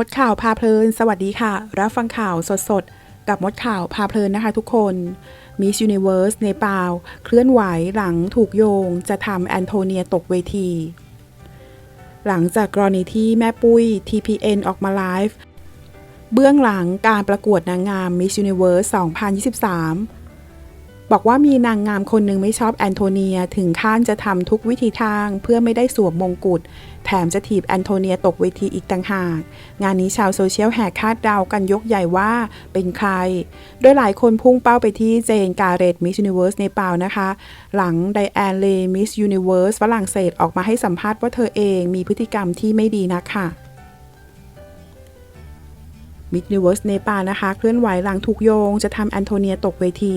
มดข่าวพาเพลิน สวัสดีค่ะ รับฟังข่าวสดๆ กับมดข่าวพาเพลินนะคะทุกคน Miss Universe เนปาลเคลื่อนไหวหลังถูกโยง จะทำแอนโทเนียตกเวที หลังจากกรณีที่แม่ปุ้ย TPN ออกมาไลฟ์เบื้องหลังการประกวดนางงาม Miss Universe 2023 บอกว่ามีนางงามคนหนึ่งไม่ชอบแอนโทเนียถึงขั้นจะทำทุกวิธีทางเพื่อไม่ได้สวมมงกุฎแถมจะถีบแอนโทเนียตกเวทีอีกต่างหาก งานนี้ชาวโซเชียลแห่คาดเดากันยกใหญ่ว่าเป็นใคร โดยหลายคนพุ่งเป้าไปที่เจนการเรตมิส s u นิเวิร์สเนปานะคะ หลังไดแอนเลมิส s u นิเวิร์สฝรั่งเศสออกมาให้สัมภาษณ์ว่าเธอเองมีพฤติกรรมที่ไม่ดีนักค่ะมิส s u นิเวิร์สเนปานะคะ เคลื่อนไหวหลังถูกโยงจะทำแอนโทเนียตกเวที